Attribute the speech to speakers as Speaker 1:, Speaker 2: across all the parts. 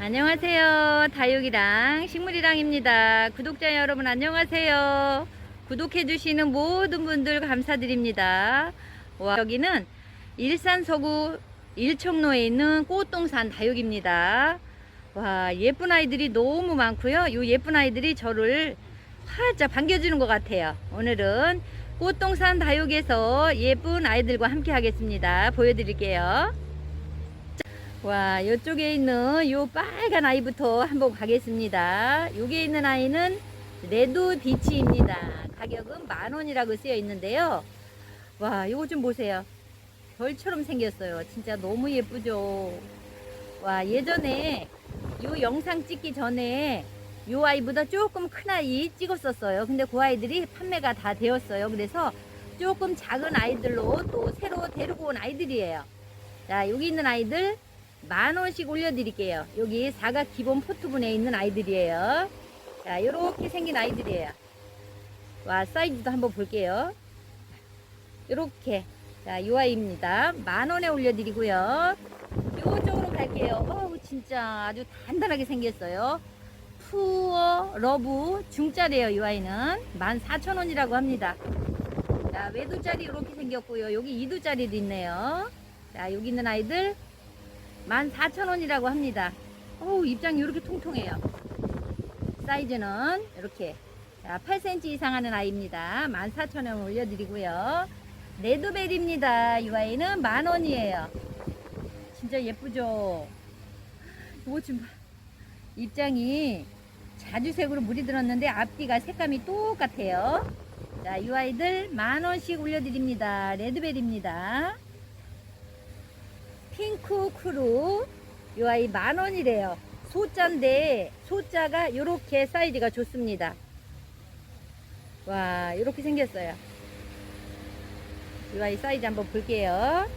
Speaker 1: 안녕하세요. 다육이랑 식물이랑입니다. 구독자 여러분 안녕하세요. 구독해주시는 모든 분들 감사드립니다. 와, 여기는 일산 서구 일청로에 있는 꽃동산 다육입니다. 와, 예쁜 아이들이 너무 많고요. 이 예쁜 아이들이 저를 활짝 반겨주는 것 같아요. 오늘은 꽃동산 다육에서 예쁜 아이들과 함께 하겠습니다. 보여드릴게요. 와, 이쪽에 있는 요 빨간 아이부터 한번 가겠습니다. 여기에 있는 아이는 레드 비치입니다. 가격은 만 원이라고 쓰여 있는데요. 와, 요거 좀 보세요. 별처럼 생겼어요. 진짜 너무 예쁘죠? 와, 예전에 요 영상 찍기 전에 요 아이보다 조금 큰 아이 찍었었어요. 근데 그 아이들이 판매가 다 되었어요. 그래서 조금 작은 아이들로 또 새로 데리고 온 아이들이에요. 자, 여기 있는 아이들 만 원씩 올려드릴게요. 여기 사각 기본 포트분에 있는 아이들이에요. 자, 요렇게 생긴 아이들이에요. 와, 사이즈도 한번 볼게요. 요렇게. 자, 요 아이입니다. 만 원에 올려드리고요. 요쪽으로 갈게요. 어우, 진짜 아주 단단하게 생겼어요. 푸어 러브 중짜리에요, 이 아이는. 14,000원이라고 합니다. 자, 외두짜리 이렇게 생겼고요. 여기 이두짜리도 있네요. 자, 여기 있는 아이들 14,000원이라고 합니다. 어우, 입장이 이렇게 통통해요. 사이즈는 이렇게 자, 8cm 이상 하는 아이입니다. 14,000원 올려드리고요. 레드벨입니다. 이 아이는 만원이에요. 진짜 예쁘죠? 이거 좀 봐. 입장이 자주색으로 물이 들었는데 앞뒤가 색감이 똑같아요. 자, 이 아이들 만원씩 올려드립니다. 레드벨입니다. 핑크 크루 이 아이 만원이래요. 소자인데 소자가 이렇게 사이즈가 좋습니다. 와 이렇게 생겼어요. 이 아이 사이즈 한번 볼게요.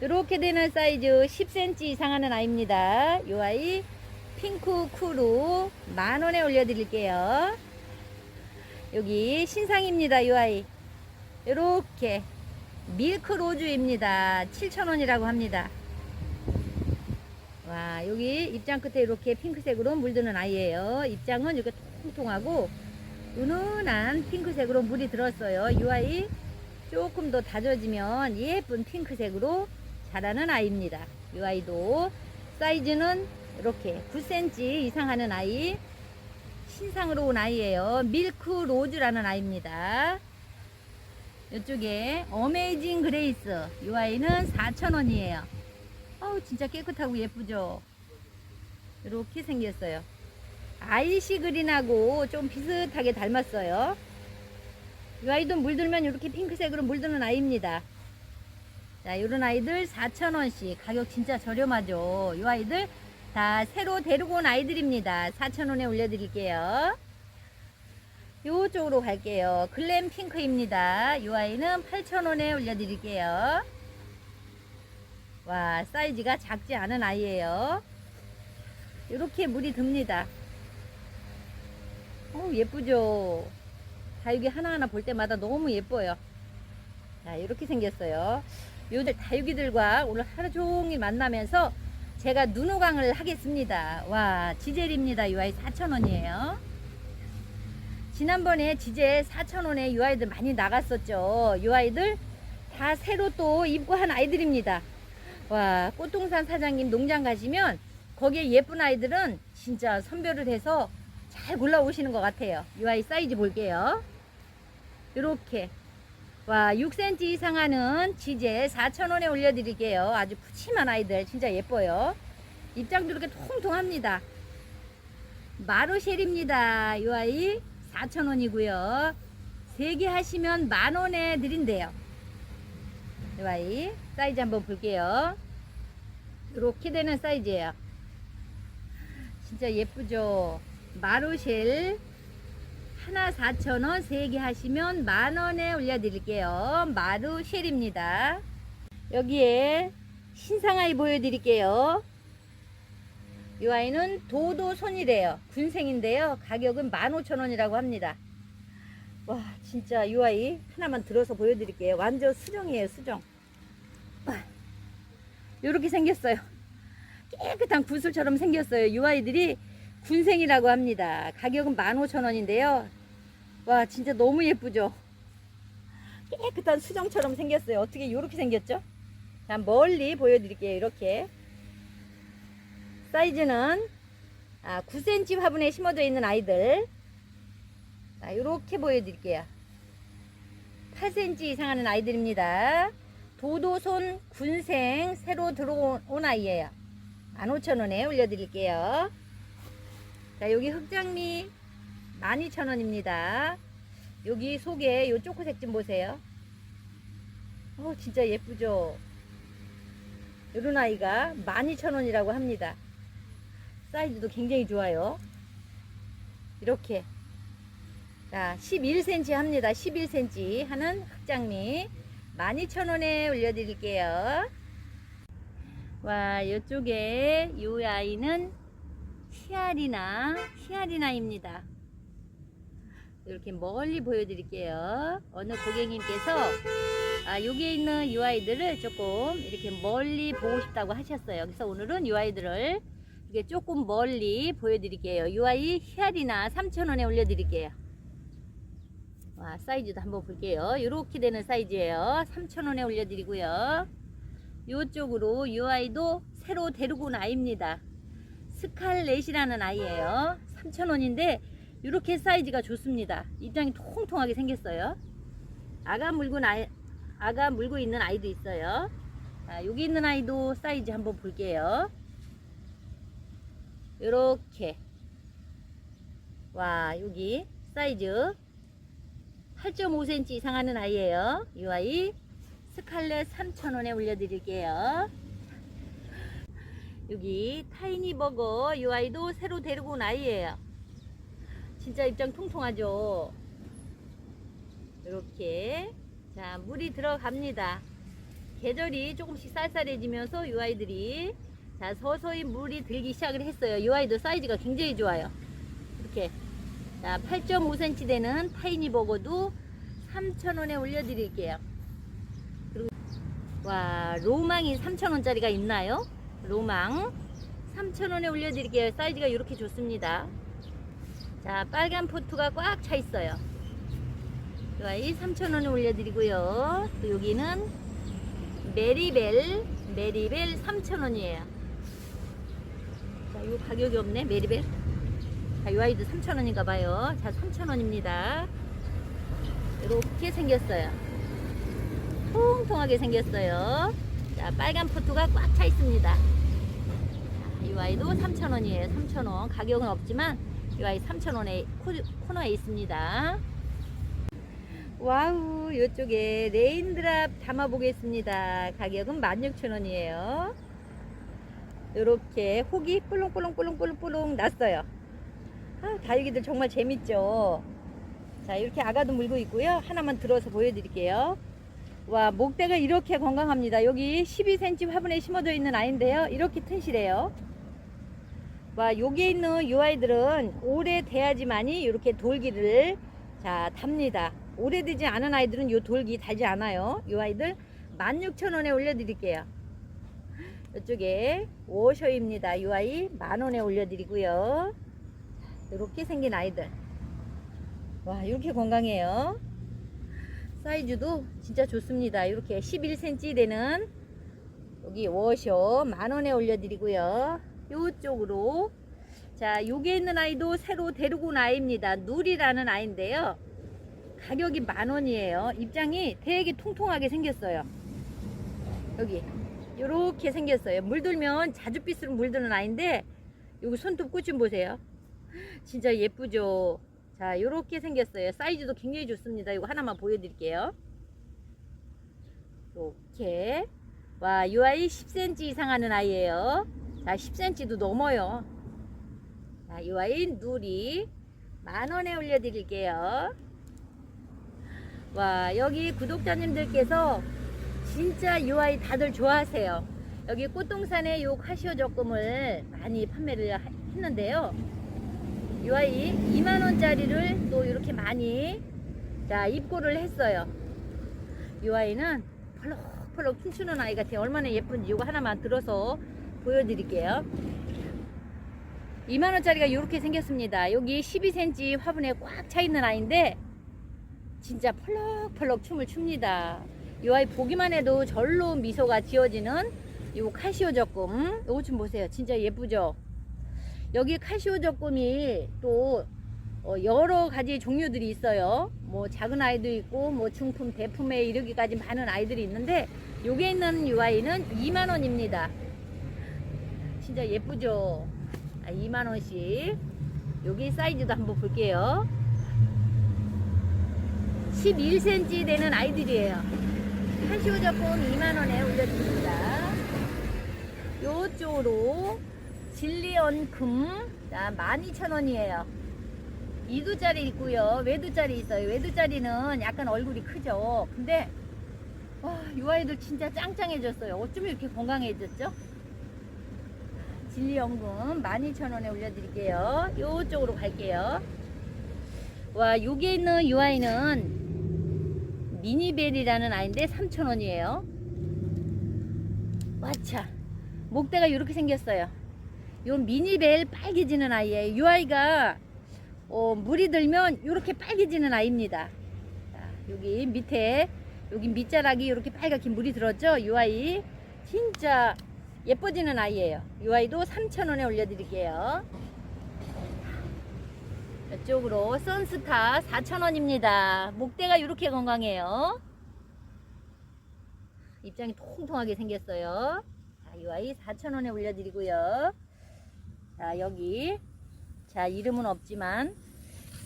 Speaker 1: 이렇게 되는 사이즈 10cm 이상 하는 아이입니다. 이 아이 핑크 쿠루 만원에 올려드릴게요. 여기 신상입니다. 이 아이 이렇게 밀크 로즈입니다. 7,000원이라고 합니다. 와, 여기 입장 끝에 이렇게 핑크색으로 물드는 아이예요. 입장은 이렇게 통통하고 은은한 핑크색으로 물이 들었어요. 이 아이 조금 더 다져지면 예쁜 핑크색으로 자라는 아이입니다. 이 아이도 사이즈는 이렇게 9cm 이상 하는 아이 신상으로 온 아이예요. 밀크 로즈라는 아이입니다. 이쪽에 어메이징 그레이스 이 아이는 4,000원이에요. 어우 진짜 깨끗하고 예쁘죠? 이렇게 생겼어요. 아이시 그린하고 좀 비슷하게 닮았어요. 이 아이도 물들면 이렇게 핑크색으로 물드는 아이입니다. 자 이런 아이들 4,000원씩. 가격 진짜 저렴하죠? 이 아이들 다 새로 데리고 온 아이들입니다. 4,000원에 올려드릴게요 요쪽으로 갈게요. 글램 핑크입니다. 이 아이는 8,000원에 올려드릴게요. 와, 사이즈가 작지 않은 아이예요. 이렇게 물이 듭니다. 어 예쁘죠? 다육이 하나하나 볼 때마다 너무 예뻐요. 자, 이렇게 생겼어요. 요들 다육이들과 오늘 하루 종일 만나면서 제가 눈호강을 하겠습니다. 와, 지젤입니다. 이 아이 4,000원이에요. 지난번에 지제 4,000원에 이 아이들 많이 나갔었죠. 이 아이들 다 새로 또 입고한 아이들입니다. 와, 꽃동산 사장님 농장 가시면 거기에 예쁜 아이들은 진짜 선별을 해서 잘 골라오시는 것 같아요. 이 아이 사이즈 볼게요. 이렇게. 와, 6cm 이상 하는 지제 4,000원에 올려드릴게요. 아주 푸짐한 아이들 진짜 예뻐요. 입장도 이렇게 통통합니다. 마르쉘입니다. 이 아이 4,000원이고요. 3개 하시면 만원에 드린대요. 이 아이 사이즈 한번 볼게요. 이렇게 되는 사이즈예요. 진짜 예쁘죠? 마르쉘 하나 4,000원 3개 하시면 만원에 올려드릴게요. 마르쉘입니다. 여기에 신상아이 보여드릴게요. 이 아이는 도도손이래요. 군생인데요. 가격은 15,000원이라고 합니다. 와 진짜 이 아이 하나만 들어서 보여드릴게요. 완전 수정이에요 수정. 이렇게 생겼어요. 깨끗한 구슬처럼 생겼어요. 이 아이들이 군생이라고 합니다. 가격은 15,000원인데요. 와, 진짜 너무 예쁘죠? 깨끗한 수정처럼 생겼어요. 어떻게 이렇게 생겼죠? 자, 멀리 보여드릴게요. 이렇게. 사이즈는 아, 9cm 화분에 심어져 있는 아이들. 자, 이렇게 보여드릴게요. 8cm 이상 하는 아이들입니다. 도도손 군생 새로 들어온 아이예요. 15,000원에 올려드릴게요. 자, 여기 흑장미 12,000원입니다. 여기 속에 요 초코색 좀 보세요. 어, 진짜 예쁘죠? 요런 아이가 12,000원이라고 합니다. 사이즈도 굉장히 좋아요. 이렇게. 자, 11cm 합니다. 11cm 하는 흑장미 12,000원에 올려드릴게요. 와, 이쪽에 이 아이는 히아리나, 히아리나입니다. 이렇게 멀리 보여드릴게요. 어느 고객님께서 아, 여기에 있는 이 아이들을 조금 이렇게 멀리 보고 싶다고 하셨어요. 그래서 오늘은 이 아이들을 이렇게 조금 멀리 보여드릴게요. 이 아이 히아리나 3,000원에 올려드릴게요. 와, 사이즈도 한번 볼게요. 이렇게 되는 사이즈예요. 3,000원에 올려드리고요. 이쪽으로 이 아이도 새로 데리고 온 아이입니다. 스칼렛이라는 아이예요. 3,000원인데 이렇게 사이즈가 좋습니다. 입장이 통통하게 생겼어요. 아가 물고 아이, 아가 물고 있는 아이도 있어요. 자, 여기 있는 아이도 사이즈 한번 볼게요. 이렇게 와 여기 사이즈 8.5cm 이상 하는 아이예요. 이 아이 스칼렛 3,000원에 올려드릴게요. 여기 타이니 버거 이 아이도 새로 데리고 온 아이예요. 진짜 입장 통통하죠. 이렇게 자 물이 들어갑니다. 계절이 조금씩 쌀쌀해지면서 이 아이들이 자 서서히 물이 들기 시작을 했어요. 이 아이도 사이즈가 굉장히 좋아요. 이렇게 자 8.5cm 되는 타이니 버거도 3,000원에 올려드릴게요. 그리고 와 로망이 3,000원짜리가 있나요? 로망 3,000원에 올려드릴게요. 사이즈가 이렇게 좋습니다. 자 빨간 포트가 꽉 차 있어요. 이 아이 3,000원에 올려드리고요. 또 여기는 메리벨 메리벨 3,000원이에요. 자, 이 가격이 없네. 메리벨. 자, 이 아이도 3,000원인가 봐요. 자, 3,000원입니다. 이렇게 생겼어요. 통통하게 생겼어요. 자, 빨간 포트가 꽉 차 있습니다. 자, 이 아이도 3,000원이에요. 3,000원. 가격은 없지만 이 아이 3,000원에 코너에 있습니다. 와우, 이쪽에 레인드랍 담아 보겠습니다. 가격은 16,000원이에요. 이렇게 혹이 뿔렁뿔렁뿔렁뿔렁뿔렁 났어요. 아, 다육이들 정말 재밌죠. 자, 이렇게 아가도 물고 있고요. 하나만 들어서 보여드릴게요. 와, 목대가 이렇게 건강합니다. 여기 12cm 화분에 심어져 있는 아이인데요. 이렇게 튼실해요. 와, 여기에 있는 이 아이들은 오래 돼야지만이 이렇게 돌기를 자, 답니다. 오래되지 않은 아이들은 이 돌기 달지 않아요. 이 아이들 16,000원에 올려드릴게요. 이쪽에 워셔입니다. 이 아이 만원에 올려드리고요. 이렇게 생긴 아이들. 와, 이렇게 건강해요. 사이즈도 진짜 좋습니다. 이렇게 11cm 되는 여기 워셔 만원에 올려드리고요. 이쪽으로 자, 여기에 있는 아이도 새로 데리고 온 아이입니다. 누리라는 아이인데요. 가격이 만 원이에요. 입장이 되게 통통하게 생겼어요. 여기 이렇게 생겼어요. 물들면 자줏빛으로 물드는 아이인데 여기 손톱 끝좀 보세요. 진짜 예쁘죠. 자, 이렇게 생겼어요. 사이즈도 굉장히 좋습니다. 이거 하나만 보여드릴게요. 이렇게 와, 이 아이 10cm 이상 하는 아이예요. 자, 10cm도 넘어요. 자, 이 아이 누리 만 원에 올려드릴게요. 와 여기 구독자님들께서 진짜 이 아이 다들 좋아하세요. 여기 꽃동산에 요 카시오 적금을 많이 판매를 하- 했는데요. 이 아이 2만원짜리를 또 이렇게 많이 자 입고를 했어요. 이 아이는 펄럭펄럭 춤추는 아이 같아요. 얼마나 예쁜지 이거 하나만 들어서 보여드릴게요. 2만원짜리가 이렇게 생겼습니다. 여기 12cm 화분에 꽉 차 있는 아이인데, 진짜 펄럭펄럭 춤을 춥니다. 이 아이 보기만 해도 절로 미소가 지어지는 요 카시오 적금. 요거 좀 보세요. 진짜 예쁘죠? 여기 카시오 적금이 또 어, 여러 가지 종류들이 있어요. 뭐 작은 아이도 있고 뭐 중품, 대품에 이르기까지 많은 아이들이 있는데 여기에 있는 이 아이는 2만 원입니다. 진짜 예쁘죠? 아, 2만 원씩. 여기 사이즈도 한번 볼게요. 11cm 되는 아이들이에요. 카시오 적금 2만 원에 올려드립니다. 요쪽으로 진리언 금, 자, 12,000원이에요. 2두짜리 있고요. 외두짜리 있어요. 외두짜리는 약간 얼굴이 크죠. 근데 와, 이 아이들 진짜 짱짱해졌어요. 어쩜 이렇게 건강해졌죠? 진리연금 12,000원에 올려드릴게요. 요쪽으로 갈게요. 와, 여기에 있는 이 아이는 미니벨이라는 아이인데 3,000원이에요. 와차. 목대가 이렇게 생겼어요. 요 미니벨 빨개지는 아이예요. 이 아이가 어, 물이 들면 이렇게 빨개지는 아이입니다. 자, 여기 밑에 여기 밑자락이 이렇게 빨갛게 물이 들었죠? 이 아이 진짜 예뻐지는 아이예요. 이 아이도 3,000원에 올려드릴게요. 이쪽으로 선스타 4,000원입니다. 목대가 이렇게 건강해요. 입장이 통통하게 생겼어요. 자, 이 아이 4,000원에 올려드리고요. 자, 여기. 자, 이름은 없지만,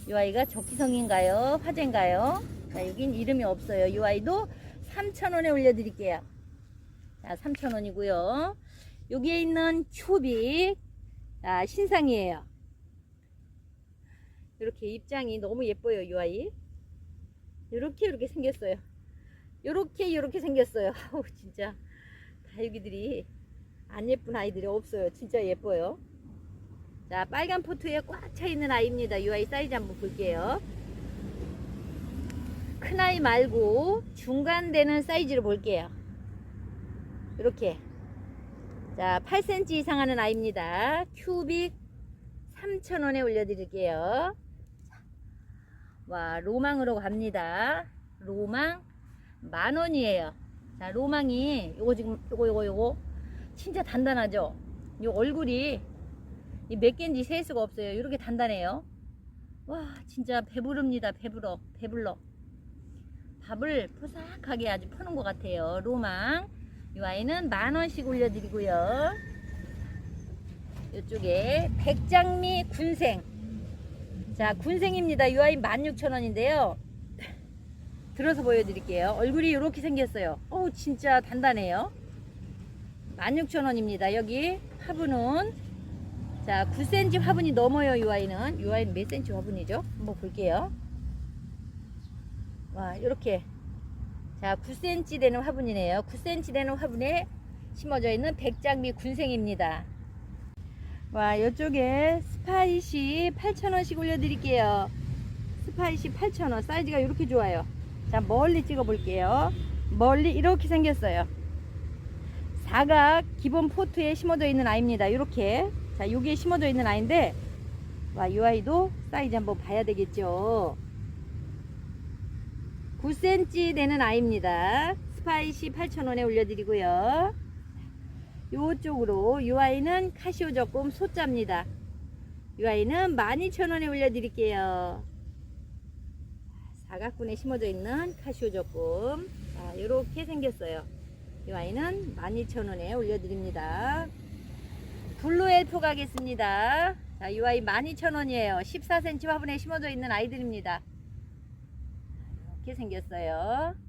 Speaker 1: 이 아이가 적기성인가요? 화재인가요? 자, 여긴 이름이 없어요. 이 아이도 3,000원에 올려드릴게요. 자, 3,000원이고요. 여기에 있는 큐빅, 아, 신상이에요. 이렇게 입장이 너무 예뻐요, 이 아이. 이렇게 이렇게 생겼어요. 이렇게 이렇게 생겼어요. 아우 진짜 다육이들이 안 예쁜 아이들이 없어요. 진짜 예뻐요. 자 빨간 포트에 꽉 차 있는 아이입니다. 이 아이 사이즈 한번 볼게요. 큰 아이 말고 중간 되는 사이즈로 볼게요. 이렇게 자 8cm 이상 하는 아이입니다. 큐빅 3,000원에 올려드릴게요. 와 로망으로 갑니다. 로망 만 원이에요. 자, 로망이 요거 지금 요거 요거 요거 진짜 단단하죠? 요 얼굴이 이몇 개인지 셀 수가 없어요. 이렇게 단단해요. 와, 진짜 배부릅니다. 배불러. 배불러. 밥을 포삭하게 아주 퍼는 것 같아요. 로망. 이 아이는 만 원씩 올려드리고요. 이쪽에 백장미 군생. 자, 군생입니다. 이 아이 16,000원인데요. 들어서 보여드릴게요. 얼굴이 이렇게 생겼어요. 어우, 진짜 단단해요. 16,000원입니다. 여기 화분은 자 9cm 화분이 넘어요. 이 아이는 몇 cm 화분이죠? 한번 볼게요. 와 이렇게 자 9cm 되는 화분이네요. 9cm 되는 화분에 심어져 있는 백장미 군생입니다. 와 이쪽에 스파이시 8,000원씩 올려드릴게요. 스파이시 8,000원. 사이즈가 이렇게 좋아요. 자 멀리 찍어 볼게요. 멀리 이렇게 생겼어요. 사각 기본 포트에 심어져 있는 아이입니다. 이렇게. 자 여기에 심어져 있는 아이인데 와이 아이도 사이즈 한번 봐야 되겠죠? 9cm 되는 아이입니다. 스파이시 8,000원에 올려드리고요 요쪽으로 이 아이는 카시오 적금 소자입니다. 이 아이는 12,000원에 올려드릴게요. 사각분에 심어져 있는 카시오 적금. 자, 이렇게 생겼어요. 이 아이는 12,000원에 올려드립니다. 블루 엘프 가겠습니다. 자, 이 아이 12,000원이에요. 14cm 화분에 심어져 있는 아이들입니다. 이렇게 생겼어요